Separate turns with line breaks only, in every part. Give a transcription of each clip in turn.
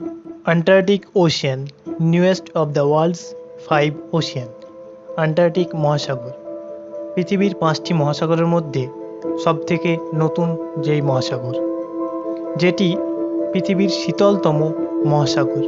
Antarctic Ocean, newest of the world's five ocean. Antarctic মহাসাগর। পৃথিবীর পাঁচটি মহাসাগরের মধ্যে সবথেকে নতুন যেই মহাসাগর যেটি পৃথিবীর শীতলতম মহাসাগর।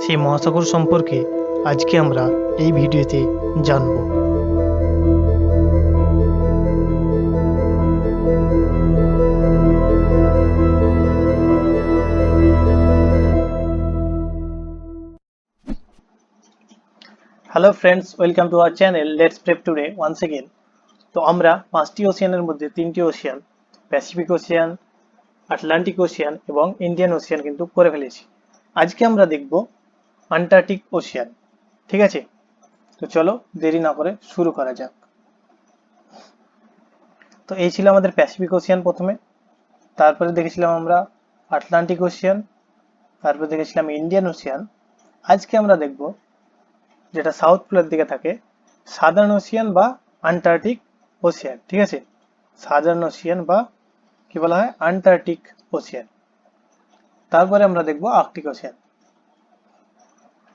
সেই মহাসাগর সম্পর্কে আজকে আমরা এই ভিডিওতে জানব। Hello friends welcome to our channel let's prep today once again তো আমরা পাঁচটি ওশিয়ানের মধ্যে তিনটি ocean Pacific ocean Atlantic ocean এবং ইন্ডিয়ান ওশিয়ান কিন্তু করে ফেলেছি। আজকে আমরা দেখব আন্টার্কটিক ওশিয়ান ঠিক আছে? তো চলো দেরি না করে শুরু করা যাক। তো এই ছিল আমাদের প্যাসিফিক ওশিয়ান প্রথমে, তারপরে দেখেছিলাম আমরা আটলান্টিক ওশিয়ান তারপরে দেখেছিলাম ইন্ডিয়ান ওশিয়ান আজকে আমরা দেখব যেটা সাউথ পোলের দিকে থাকে সাদার্ন ওশিয়ান বা আন্টার্কটিক ওশিয়ান ঠিক আছে? সাদার্ন ওশিয়ান বা কি বলা হয়? আন্টার্কটিক ওশিয়ান তারপরে আমরা দেখব আর্কটিক ওশিয়ান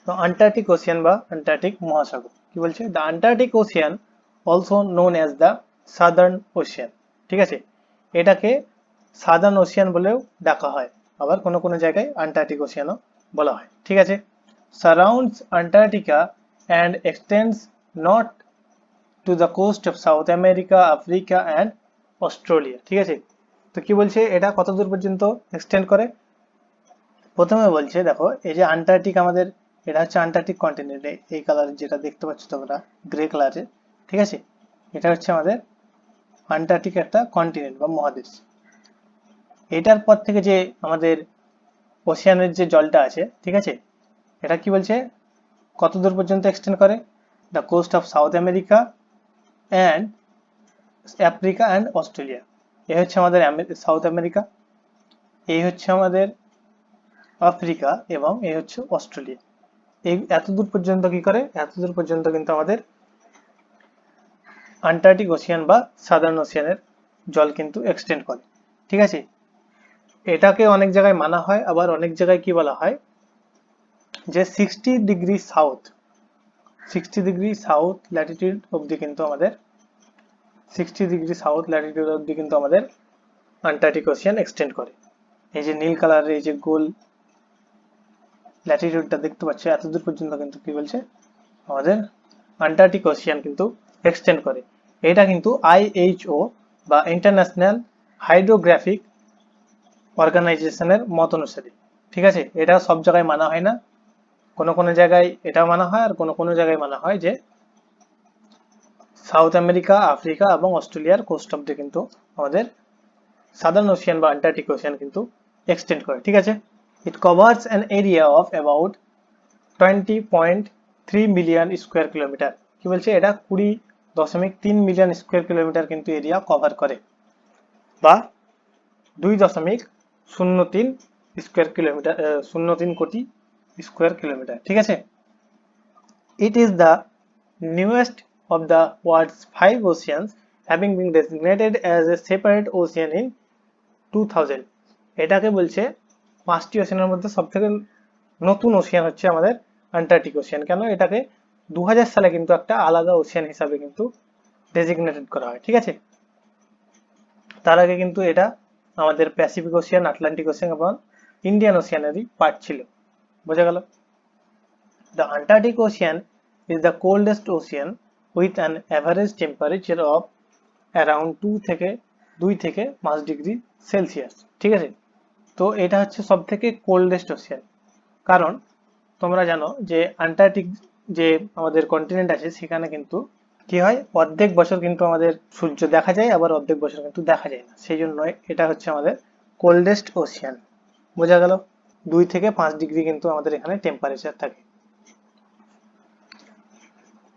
তো আন্টার্কটিক ওশিয়ান বা আন্টার্কটিক মহাসাগর, কি বলছে? The Antarctic ocean also known as the southern ocean ঠিক আছে? এটাকে সাদার্ন ওশিয়ান বলেও ডাকা হয়। আবার কোনো কোনো জায়গায় আন্টার্কটিক ওশিয়ানও বলা হয়, ঠিক আছে? Surrounds Antarctica and extends north to the coast of South America, Africa and Australia. ঠিক আছে? তো কি বলছে? এটা কত দূর পর্যন্ত এক্সটেন্ড করে? প্রথমে বলছে দেখো এই যে আন্টার্কটিক আমাদের এটা হচ্ছে আন্টার্কটিক কন্টিনেন্ট এই কালার যেটা দেখতে পাচ্ছ তোমরা গ্রে কালারের ঠিক আছে? এটা হচ্ছে আমাদের আন্টার্কটিক একটা কন্টিনেন্ট বা মহাদেশ। এটার পর থেকে যে আমাদের ওশিয়ানের যে জলটা আছে ঠিক আছে? এটা কি বলছে? কত দূর পর্যন্ত এক্সটেন্ড করে? The coast of South America and Africa and Australia এই হচ্ছে আমাদের সাউথ আমেরিকা এই হচ্ছে আমাদের আফ্রিকা এবং এই হচ্ছে অস্ট্রেলিয়া এই এত দূর পর্যন্ত কি করে? এত দূর পর্যন্ত কিন্তু আমাদের আন্টার্কটিক ওশিয়ান বা সাদার্ন ওশিয়ানের জল কিন্তু এক্সটেন্ড করে। ঠিক আছে? এটাকে অনেক জায়গায় মানা হয়, আবার অনেক জায়গায় কি বলা হয়? যে sixty degree south sixty degree south latitude অবধি কিন্তু আমাদের সিক্সটি ডিগ্রি সাউথ ল্যাটিটিউড অবধি কিন্তু আমাদের আন্টার্কটিক ওশিয়ান এক্সটেন্ড করে। এই যে নীল কালারের এই যে গোল ল্যাটিটিউডটা দেখতে পাচ্ছি এত দূর পর্যন্ত কিন্তু কি বলছে? আমাদের আন্টার্কটিক ওশিয়ান কিন্তু এক্সটেন্ড করে। এটা কিন্তু আইএইচও বা ইন্টারন্যাশনাল হাইড্রোগ্রাফিক অর্গানাইজেশনের মত অনুসারে। ঠিক আছে? এটা সব জায়গায় মানা হয় না। কোনো কোনো জায়গায় এটা মানা হয় আর কোনো কোনো জায়গায় মানা হয় যে সাউথ আমেরিকা, আফ্রিকা এবং অস্ট্রেলিয়ার কোস্ট অব্দি কিন্তু আমাদের সাদার্ন ওশিয়ান বা আন্টার্কটিক ওশিয়ান কিন্তু এক্সটেন্ড করে, ঠিক আছে? It covers an area of about twenty point three million square kilometre কি বলছে? এটা কুড়ি দশমিক তিন মিলিয়ন স্কোয়ার কিলোমিটার কিন্তু এরিয়া কভার করে বা দুই দশমিক শূন্য তিন স্কোয়ার কিলোমিটার শূন্য তিন কোটি স্কোয়ার কিলোমিটার ঠিক আছে? It is the newest of the world's five oceans having being designated as a separate ocean in two thousand এটাকে বলছে পাঁচটি ওশিয়ানের মধ্যে সব থেকে নতুন ওশিয়ান হচ্ছে আমাদের আন্টার্কটিক ওশিয়ান কেন? এটাকে দু হাজার সালে কিন্তু একটা আলাদা ওশিয়ান হিসাবে কিন্তু ডেজিগনেটেড করা হয়, ঠিক আছে? তার আগে কিন্তু এটা আমাদের প্যাসিফিক ওশিয়ান আটলান্টিক ওশিয়ান এবং ইন্ডিয়ান ওশিয়ানেরই পার্ট ছিল। বোঝা গেল? The Antarctic ocean is the coldest ocean with an average temperature of around two থেকে, দুই থেকে পাঁচ ডিগ্রি সেলসিয়াস, ঠিক আছে? তো এটা হচ্ছে সব থেকে কোল্ডেস্ট ওশিয়ান কারণ তোমরা জানো যে আন্টার্কটিক যে আমাদের কন্টিনেন্ট আছে, সেখানে কিন্তু কি হয়? অর্ধেক বছর কিন্তু আমাদের সূর্য দেখা যায়, আবার অর্ধেক বছর কিন্তু দেখা যায় না। সেই জন্য এটা হচ্ছে আমাদের কোল্ডেস্ট ওশিয়ান বোঝা গেল? দুই থেকে পাঁচ ডিগ্রি কিন্তু আমাদের এখানে টেম্পারেচার থাকে।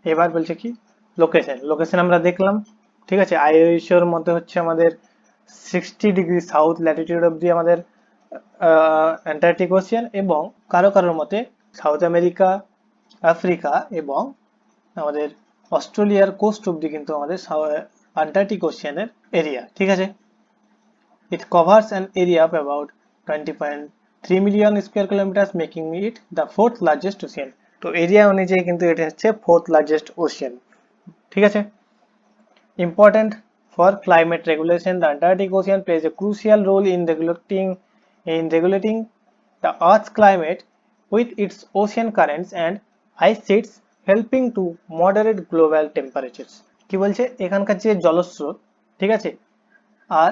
এবার বলছে কি? লোকেশন লোকেশন আমরা দেখলাম, ঠিক আছে? আইওইশোর মধ্যে হচ্ছে আমাদের সিক্সটি ডিগ্রি সাউথ ল্যাটিটিউড অব্দি আমাদের অ্যান্টার্কটিক ওশিয়ান এবং কারও কারোর মতে সাউথ আমেরিকা আফ্রিকা এবং আমাদের অস্ট্রেলিয়ার কোস্ট অব্দি কিন্তু আমাদের আন্টার্কটিক ওশিয়ানের এরিয়া ঠিক আছে? It covers an area about twenty point three million square kilometre making it the fourth largest ocean তো এরিয়া অনুযায়ী কিন্তু এটা হচ্ছে ফোর্থ লার্জেস্ট ওশিয়ান ঠিক আছে? Important for climate regulation the Antarctic ocean plays a crucial role in regulating in regulating the earth climate with its ocean currents and ice sheets, helping to moderate global temperatures. কি বলছে? এখানকার যে জলস্রোত, ঠিক আছে? আর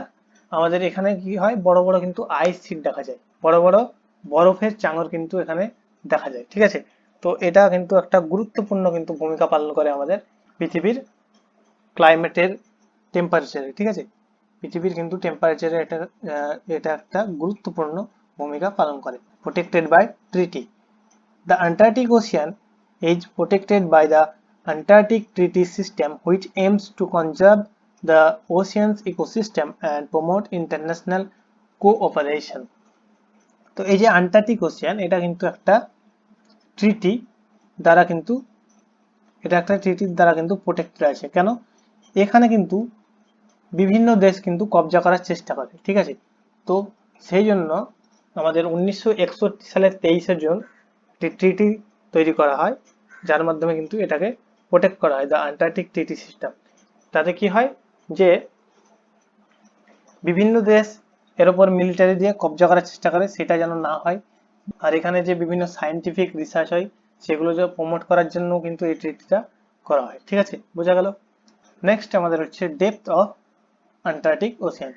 আমাদের এখানে কি হয়? বড় বড় কিন্তু আইস শিট দেখা যায়। বড় বড় বরফের চাঙর কিন্তু এখানে দেখা যায়, ঠিক আছে? তো এটা কিন্তু একটা গুরুত্বপূর্ণ কিন্তু ভূমিকা পালন করে আমাদের পৃথিবীর ক্লাইমেটের টেম্পারেচারে ঠিক আছে? পৃথিবীর কিন্তু টেম্পারেচারে এটা এটা একটা গুরুত্বপূর্ণ ভূমিকা পালন করে। Protected by treaty the Antarctic ocean is protected by the Antarctic treaty system which aims to conserve the ocean ecosystem and promote international cooperation তো এই যে আন্টার্কটিক ওশিয়ান এটা কিন্তু একটা ট্রিটি দ্বারা কিন্তু, এটা একটা ট্রিটির দ্বারা কিন্তু প্রোটেক্টেড আছে। কেন? এখানে কিন্তু বিভিন্ন দেশ কিন্তু কবজা করার চেষ্টা করে, ঠিক আছে? তো সেই জন্য আমাদের উনিশশো একষট্টি সালের তেইশে জুন একটি ট্রিটি তৈরি করা হয়, যার মাধ্যমে কিন্তু এটাকে প্রোটেক্ট করা হয় দ্য আন্টার্কটিক ট্রিটি সিস্টেম তাতে কি হয়? যে বিভিন্ন দেশ এর উপর মিলিটারি দিয়ে কবজা করার চেষ্টা করে, সেটা যেন না হয়। আর এখানে যে বিভিন্ন সায়েন্টিফিক রিসার্চ হয়, সেগুলো যে প্রমোট করার জন্য কিন্তু এই ট্রিটিটা করা হয়। ঠিক আছে? বোঝা গেল? নেক্সট আমাদের হচ্ছে depth of Antarctic ocean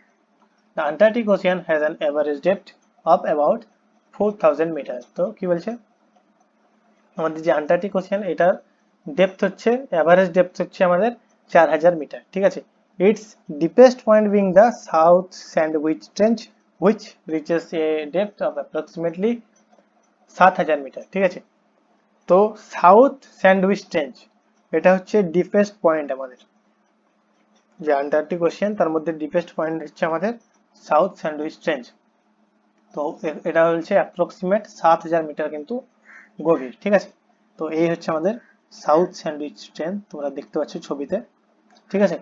the Antarctic ocean has an average depth of about four thousand metre তো কি বলছে? আমাদের যে আন্টার্কটিক ওশিয়ান এটার ডেপথ হচ্ছে অ্যাভারেজ ডেপথ হচ্ছে আমাদের চার হাজার মিটার ঠিক আছে? Deepest point being the South Sandwich trench which reaches a depth of approximately সাত হাজার মিটার, ঠিক আছে? তো সাউথ স্যান্ডউইচ ট্রেঞ্চ এটা হচ্ছে ডিপেস্ট পয়েন্ট আমাদের। যে আন্টার্কটিক ওশিয়ান তার মধ্যে ডিপেস্ট পয়েন্ট হচ্ছে আমাদের সাউথ স্যান্ডউইচ ট্রেঞ্চ তো এটা হচ্ছে অ্যাপ্রক্সিমেট সাত হাজার মিটার কিন্তু গভীর, ঠিক আছে? তো এই হচ্ছে আমাদের সাউথ স্যান্ডউইচ ট্রেন তোমরা দেখতে পাচ্ছ ছবিতে, ঠিক আছে?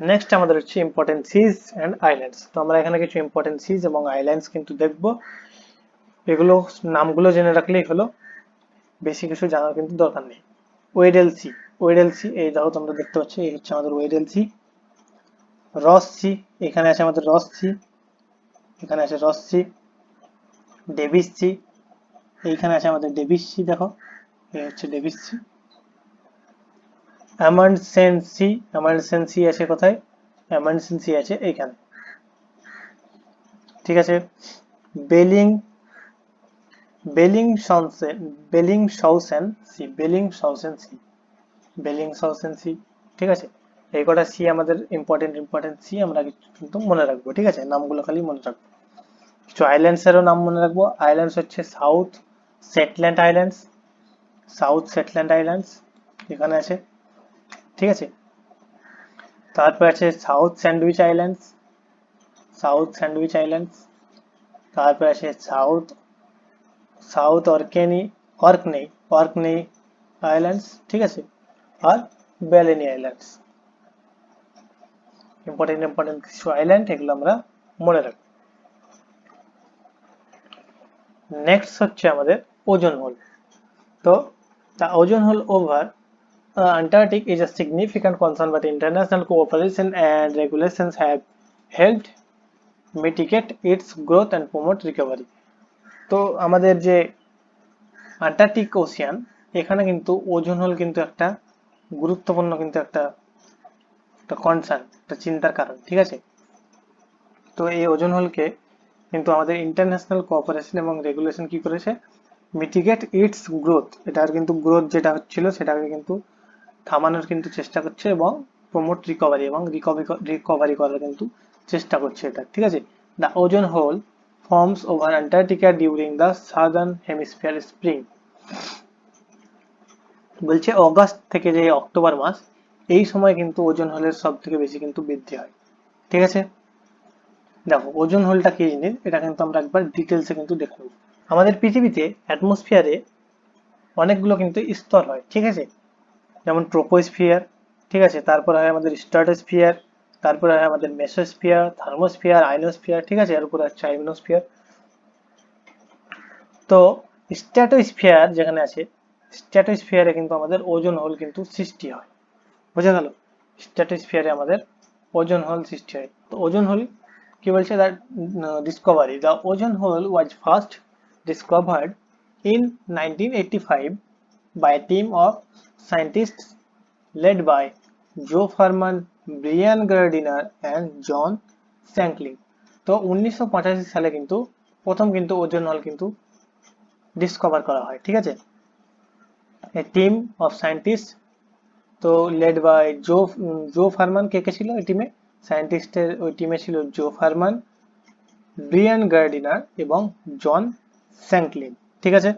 নেক্সট আমাদের হচ্ছে ইম্পর্টেন্ট সিজ অ্যান্ড আইল্যান্ডস তো আমরা এখানে কিছু ইম্পর্টেন্ট সিজ এবং আইল্যান্ডস কিন্তু দেখব। এগুলো নামগুলো জেনে রাখলেই হলো। বেশি কিছু জানার কিন্তু দরকার নেই। ওয়েডেল সি ওয়েডেল সি এই দেখো তোমরা দেখতে পাচ্ছ, এই হচ্ছে আমাদের ওয়েডেল সি রস সি এখানে আছে আমাদের রস সি এখানে আছে রস সি ডেভিস সি এইখানে আছে আমাদের ডেভিস সি দেখো। এই হচ্ছে Davis sea Amundsen sea Amundsen আছে কোথায়? অ্যামান্ডসেন সি আছে এইখানে। ঠিক আছে? Belling Bellingshausen Bellingshausen sea Bellingshausen sea Bellingshausen sea ঠিক আছে? এই কটা সি আমাদের ইম্পর্টেন্ট ইম্পর্টেন্ট সি আমরা কিন্তু মনে রাখব, ঠিক আছে? নামগুলো খালি মনে রাখব। কিছু আইল্যান্ডস এরও নাম মনে রাখব। আইল্যান্ডস হচ্ছে south Shetland islands south Shetland islands এখানে আছে। ঠিক আছে? তারপর আছে South Sandwich islands South Sandwich islands তারপর আছে South south Orkney Orkney Orkney islands ঠিক আছে? আর ব্যালেনি আইল্যান্ডস। ইম্পর্টেন্ট ইম্পর্টেন্ট কিছু আইল্যান্ড এগুলো আমরা মনে রাখব। নেক্সট হচ্ছে আমাদের ওজন হোল তো ozone hole over uh, Antarctic is a significant concern, but international cooperation and regulations have helped mitigate its growth and promote recovery. তো আমাদের যে আন্টার্কটিক ওশিয়ান এখানে কিন্তু ওজন হোল কিন্তু একটা গুরুত্বপূর্ণ কিন্তু একটা একটা কনসার্ন একটা চিন্তার কারণ, ঠিক আছে? তো এই ওজন হোলকে কিন্তু আমাদের ইন্টারন্যাশনাল কোঅপারেশন এবং রেগুলেশন কি করেছে? মিটিগেট ইটস গ্রোথ এটার কিন্তু গ্রোথ যেটা হচ্ছিল, সেটাকে কিন্তু থামানোর কিন্তু চেষ্টা করছে এবং প্রমোট রিকভারি এবং রিকভারি রিকভারি করার কিন্তু চেষ্টা করছে এটা, ঠিক আছে? The ozone hole forms over Antarctica during the southern hemisphere spring বলছে অগাস্ট থেকে যে অক্টোবর মাস, এই সময় কিন্তু ওজন হোলের সব থেকে বেশি কিন্তু বৃদ্ধি হয়, ঠিক আছে? দেখো ওজন হোলটা কি জিনিস? এটা কিন্তু আমরা একবার ডিটেলসে কিন্তু দেখে নেব। আমাদের পৃথিবীতে অ্যাটমসফিয়ারে অনেকগুলো কিন্তু স্তর হয়, ঠিক আছে? যেমন ট্রোপোস্ফিয়ার ঠিক আছে? তারপর হয় আমাদের স্ট্রাটোস্ফিয়ার তারপরে হয় আমাদের মেসোস্ফিয়ার থার্মোস্ফিয়ার আইনোস্ফিয়ার ঠিক আছে? এর উপরে আছে আইনোস্ফিয়ার তো স্ট্যাটোস্ফিয়ার যেখানে আছে স্ট্যাটোস্ফিয়ারে কিন্তু আমাদের ওজন হোল কিন্তু সৃষ্টি হয়। বোঝা গেল? স্ট্যাটোস্ফিয়ারে আমাদের ওজন হোল সৃষ্টি হয়। তো ওজন হোল কি বলছে? That discovery the ozone hole was first discovered in 1985 by a team of scientists led by Joe Furman, Brian Gardiner and John Sankling তো উনিশশো সালে কিন্তু প্রথম কিন্তু ওজন হল কিন্তু ডিসকভার করা হয় ঠিক আছে? এ টিম অফ সায়েন্টিস্ট তো led by Joe Joe Farman কে কে ছিল ওই টিমে সায়েন্টিস্টের ওই টিমে ছিল জো ফারমান ব্রিয়ান গার্ডিনার এবং জন স্যাঙ্কলিন ঠিক আছে?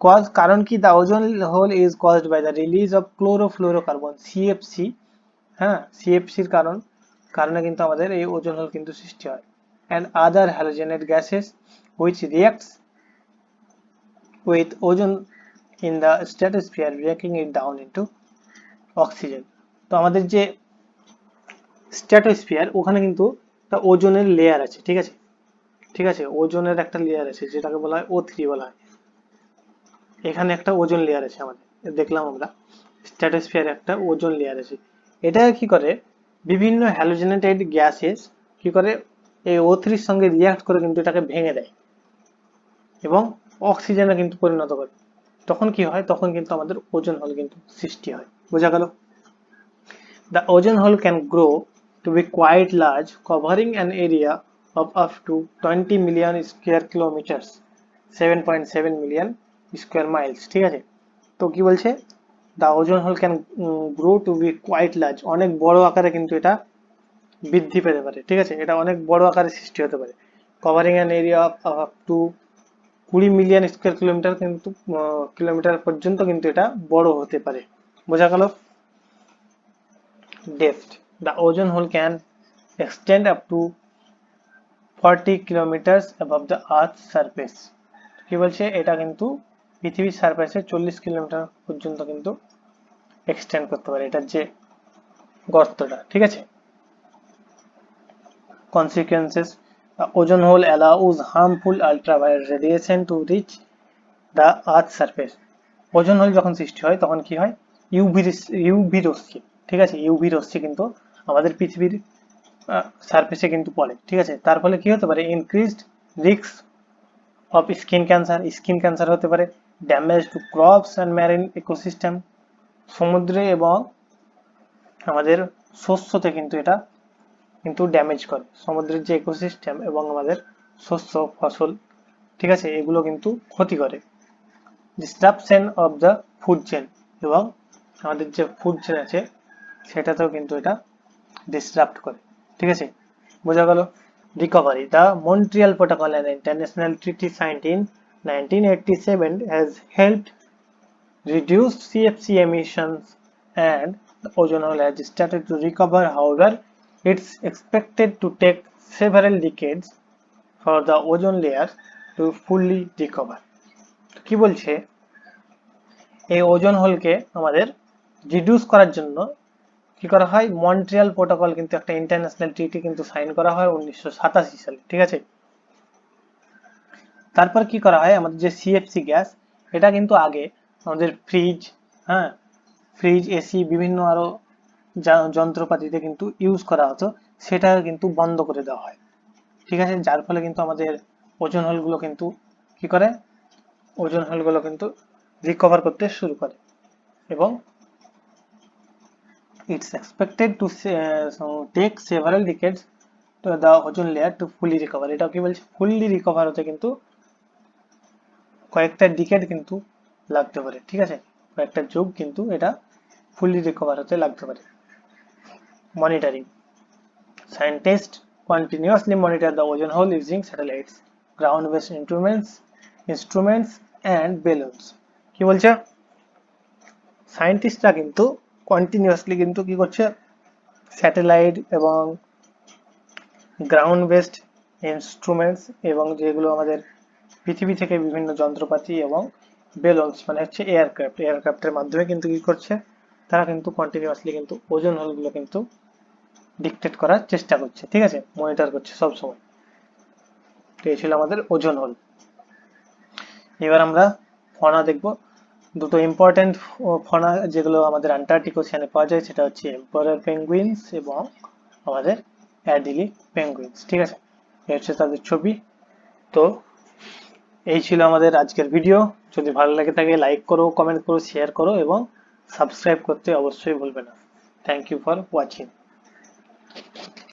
কজ কারণ কি? The ozone hole is caused by the release of chlorofluorocarbon CFC হ্যাঁ? সিএফসির কারণ, কারণে কিন্তু আমাদের এই ওজন হোল কিন্তু সৃষ্টি হয়। And other halogenate gases which reacts with ozone in the stratosphere breaking it down into oxygen তো আমাদের যে স্ট্র্যাটোস্ফিয়ার ওখানে কিন্তু একটা ওজনের লেয়ার আছে, ঠিক আছে? ঠিক আছে? ওজনের একটা লেয়ার আছে, যেটাকে বলা হয় ও থ্রি বলা হয়। এখানে একটা ওজন লেয়ার আছে আমাদের। দেখলাম আমরা স্ট্র্যাটোস্ফিয়ার একটা ওজন লেয়ার আছে। এটা কি করে? বিভিন্ন হ্যালোজেনেটেড গ্যাসেস কি করে? এই ও থ্রির সঙ্গে রিয়াক্ট করে কিন্তু এটাকে ভেঙে দেয় এবং অক্সিজেনে কিন্তু পরিণত করে। তখন কি হয়? তখন কিন্তু আমাদের ওজন হল কিন্তু সৃষ্টি হয়। বোঝা গেল? The ozone hole can grow to be quite large covering an area of up to 20 million square kilometers 7.7 million square miles, ঠিক আছে? তো কি বলছে? The ozone hole can grow to be quite large অনেক বড় আকারে কিন্তু এটা বৃদ্ধি পেতে পারে, ঠিক আছে? এটা অনেক বড় আকারে সৃষ্টি হতে পারে। Covering an area of up to কুড়ি মিলিয়ন স্কোয়ার কিলোমিটার কিন্তু কিলোমিটার পর্যন্ত কিন্তু এটা বড় হতে পারে। বোঝা গেল? Depth the ozone hole can extend up to 40 kilometre above the earth surface কি বলছে? এটা কিন্তু পৃথিবীর সারফেসে চল্লিশ কিলোমিটার পর্যন্ত কিন্তু এক্সটেন্ড করতে পারে। এটার যে গর্তটা, ঠিক আছে? consequences, the ozone hole allows harmful ultraviolet radiation to reach the earth surface. Ozone hole যখন সৃষ্টি হয়, তখন কি হয়? ইউভি ইউভি রশ্মি, ঠিক আছে? ইউভি রশ্মি কিন্তু আমাদের পৃথিবীর সারফেসে কিন্তু পড়ে, ঠিক আছে? তার ফলে কি হতে পারে? Increased risk of skin cancer skin cancer হতে পারে। Damage to crops and marine ecosystem সমুদ্রে এবং আমাদের শস্যতে কিন্তু এটা কিন্তু ড্যামেজ করে। সমুদ্রের যে ইকোসিস্টেম এবং আমাদের শস্য, ফসল, ঠিক আছে, এগুলো কিন্তু ক্ষতি করে। Disruption of the food chain এবং আমাদের যে ফুড চেন আছে, সেটাতেও কিন্তু এটা ডিস্ট্রাপ্ট করে। ঠিক আছে, বোঝা গেল? Recovery the Montreal protocol and international treaty signed in 1987 has helped reduce CFC emissions and the ozone hole has started to recover. However, it's expected to take several decades for the ozone layer to fully recover. কি বলছে এই ওজন হোলকে আমাদের reduce করার জন্য কি করা হয় মন্ট্রিয়াল প্রোটোকল কিন্তু একটা ইন্টারন্যাশনাল ট্রিটি কিন্তু সাইন করা হয় উনিশশো সাতাশি সালে ঠিক আছে তারপর কি করা হয়? আমাদের যে সিএফসি গ্যাস এটা কিন্তু আগে আমাদের ফ্রিজ হ্যাঁ? ফ্রিজ এসি বিভিন্ন আরও যন্ত্রপাতিতে কিন্তু ইউজ করা হতো সেটা কিন্তু বন্ধ করে দেওয়া হয়। ঠিক আছে? যার ফলে কিন্তু আমাদের ওজন হলগুলো কিন্তু কি করে? ওজন হলগুলো কিন্তু রিকভার করতে শুরু করে। এবং it's expected to uh, so take several decades ozone layer to fully recover. এটা কি বলছে? ফুললি রিকভার হতে কিন্তু কয়েকটা ডিকেট কিন্তু লাগতে পারে, ঠিক আছে? কয়েকটা যুগ কিন্তু এটা ফুললি রিকভার হতে লাগতে পারে। Monitoring scientist continuously monitor the ozone hole using satellites, ground based instruments instruments and balloons কি বলছে? সায়েন্টিস্টরা কিন্তু কন্টিনিউয়াসলি কিন্তু কি করছে? স্যাটেলাইট এবং গ্রাউন্ড বেসড ইনস্ট্রুমেন্টস এবং যেগুলো আমাদের পৃথিবী থেকে বিভিন্ন যন্ত্রপাতি এবং বেলুনস মানে হচ্ছে এয়ারক্রাফট এয়ারক্রাফটের মাধ্যমে কিন্তু কি করছে? তারা কিন্তু কন্টিনিউয়াসলি কিন্তু ওজন হোলগুলো কিন্তু ডিকটেট করার চেষ্টা করছে, ঠিক আছে? মনিটর করছে সব সময় তো এই ছিল আমাদের ওজন হল। এবার আমরা ফনা দেখব। দুটো ইম্পর্টেন্ট ফনা যেগুলো আমাদের আন্টার্কটিক ওশিয়ানে পাওয়া যায়, সেটা হচ্ছে এম্পোরার পেঙ্গুইনস এবং আমাদের অ্যাডিলি পেঙ্গুইনস ঠিক আছে? এই হচ্ছে তাদের ছবি। তো এই ছিল আমাদের আজকের ভিডিও যদি ভালো লাগে থাকে লাইক করো কমেন্ট করো শেয়ার করো এবং সাবস্ক্রাইব করতে অবশ্যই ভুলবে না। Thank you for watching